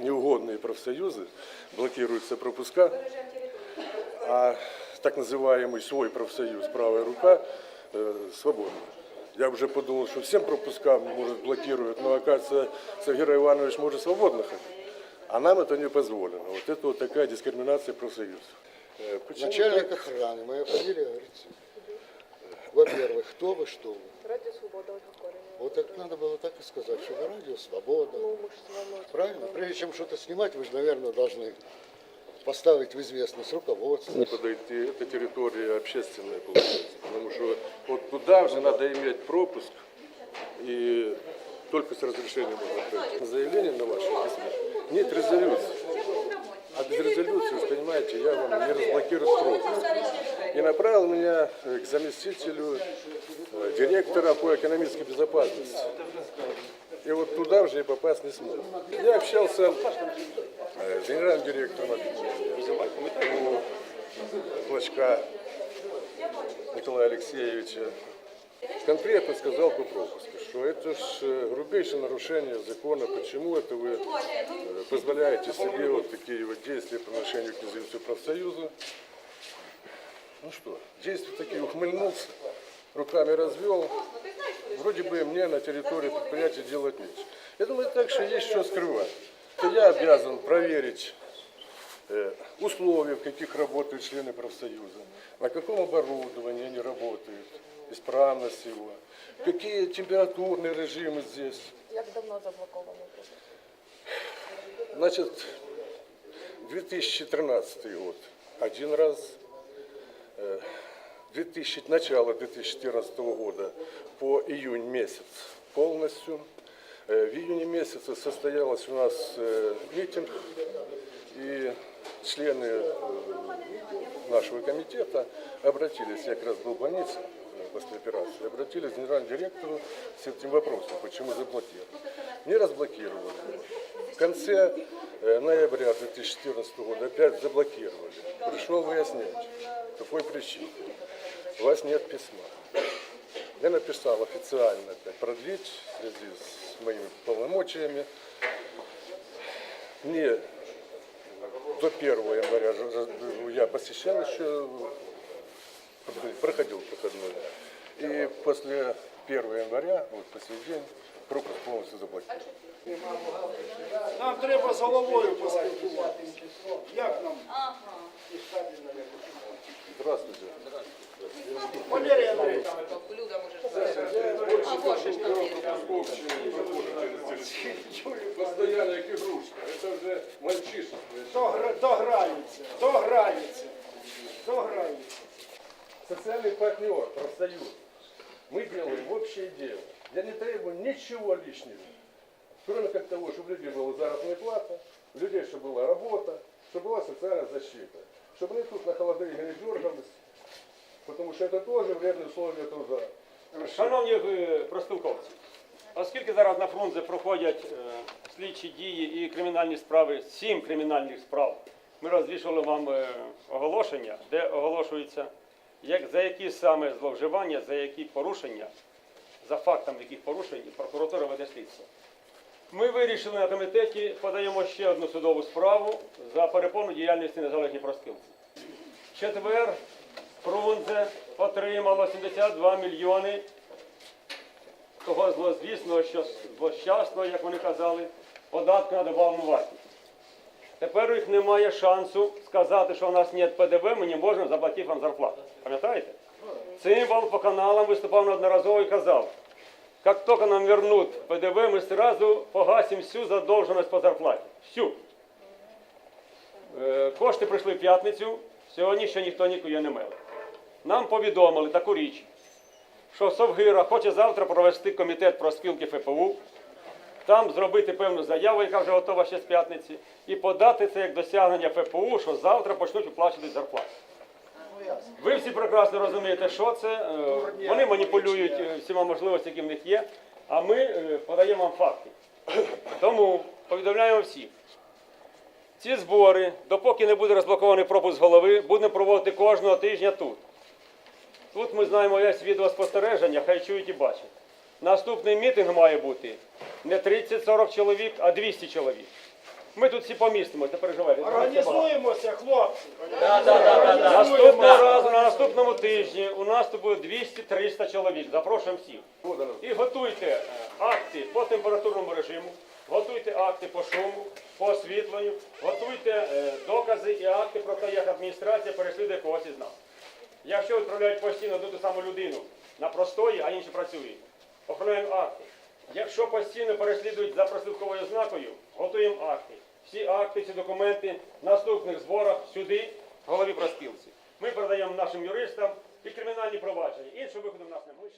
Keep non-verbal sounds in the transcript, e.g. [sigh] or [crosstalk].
неугодные профсоюзы, блокируются пропуска, а так называемый свой профсоюз, правая рука, э, свободна. Я уже подумал, что всем пропускам, может, блокируют, но, оказывается, Сергей Иванович может свободно ходить. А нам это не позволено. Вот это вот такая дискриминация профсоюзов. Э, почему Начальник так? охраны, моя фамилия говорится. Во-первых, кто вы, что вы? Радіо Свобода Ольга Коренева. Вот так надо было так и сказать, что вы радио свобода. Ну, ми ж з вами Правильно? Прежде чем что-то снимать, вы же, наверное, должны поставить в известность руководство. подойти, это территория общественная получается. Потому что вот туда уже надо иметь пропуск и только с разрешением можно пройти. Заявление на ваше письмо нет резолюции. А без резолюции, понимаете, я вам не разблокирую пропуск. И направил меня э, к заместителю э, директора по экономической безопасности. И вот туда уже и попасть не смог. Я общался э, с генеральным директором у Клочка Николая Алексеевича. Конкретно сказал по пропуску, что это ж э, грубейшее нарушение закона. Почему это вы э, позволяете себе вот такие вот действия по отношению к независимому профсоюзу? Ну что, действия такие ухмыльнулся, руками развел. Вроде бы мне на территории предприятия делать нечего. Я думаю, так что есть что скрывать. То я обязан проверить э, условия, в каких работают члены профсоюза, на каком оборудовании они работают, исправность его, какие температурные режимы здесь. Як давно заблокований пропуск? Значит, 2013 год один раз, э, 2000, начало 2014 года по июнь месяц полностью. Э, В июне месяце состоялась у нас э, митинг, и члены э, нашего комитета обратились, я как раз был в больнице э, после операции, обратились к генеральному директору с этим вопросом, почему заблокировали. Не разблокировали. В конце э, ноября 2014 года опять заблокировали. Пришел выяснять, какой причине. У вас нет письма. Я написал официально опять продлить в связи с моими полномочиями. Мне до 1 января ж- ж- я посещал еще, проходил проходной. И после 1 января, вот по сей день, пропуск полностью заблокирован. Нам треба з головою поспілкуватися. Як нам? Здравствуйте. Валерій Андрійович, Постоянно як игрушка. Это уже мальчишество. то грається, то грається, то грається Социальный партнер, профсоюз. Мы делаем общее дело. Я не требую ничего лишнего. Кроме как того, чтобы у людей была заработная плата, у людей, чтобы была работа, чтобы была социальная защита. Чтобы они тут на холодильнике не дергались, потому что это тоже вредные условия труда. Шановні е, профспілковці, оскільки зараз на фронті проходять е, слідчі дії і кримінальні справи, сім кримінальних справ, ми розвішали вам е, оголошення, де оголошується, як, за які саме зловживання, за які порушення, за фактами яких порушень прокуратура веде слідство. Ми вирішили на комітеті, подаємо ще одну судову справу за перепону діяльності незалежній профспілці. Четвер Фрунзе отримало 72 мільйони того злозвісного, що злощасного, як вони казали, податку на добавну вартість. Тепер у них немає шансу сказати, що у нас нет ПДВ, ми не можемо заплатити вам зарплату. Пам'ятаєте? Цимбал по каналам виступав неодноразово і казав, как только нам вернут ПДВ, мы сразу погасим всю задолженность по зарплаті. Всю. Е, Кошти прийшли в п'ятницю, сьогодні ще ніхто нікуди не мели. Нам повідомили таку річ, що Совгира хоче завтра провести комітет про спілки ФПУ, там зробити певну заяву, яка вже готова ще з п'ятниці, і подати це як досягнення ФПУ, що завтра почнуть виплачувати зарплату. Ви всі прекрасно розумієте, що це. Е, Вони маніпулюють е, всіма можливостями, які в них є, а ми е, подаємо вам факти. [coughs] Тому повідомляємо всіх. Ці збори, допоки не буде розблокований пропуск голови, будемо проводити кожного тижня тут. Тут ми знаємо весь відеоспостереження, хай чують і бачать. Наступний мітинг має бути не 30-40 чоловік, а 200 чоловік. Ми тут всі помістимося, не переживайте. Організуємося, хлопці. Наступного разу, на наступному тижні у нас тут буде 200-300 чоловік. Запрошуємо всіх. І готуйте акти по температурному режиму, готуйте акти по шуму, по освітленню, готуйте е, докази і акти про те, як адміністрація переслідує когось із нас. Якщо відправляють постійно одну ту саму людину на простої, а інші працюють, оформляємо акти. Якщо постійно переслідують за прослідковою ознакою, готуємо акти. Всі акти, всі документи в наступних зборах сюди, голові проспілці. Ми передаємо нашим юристам і кримінальні провадження. Іншого виходу в нас немає.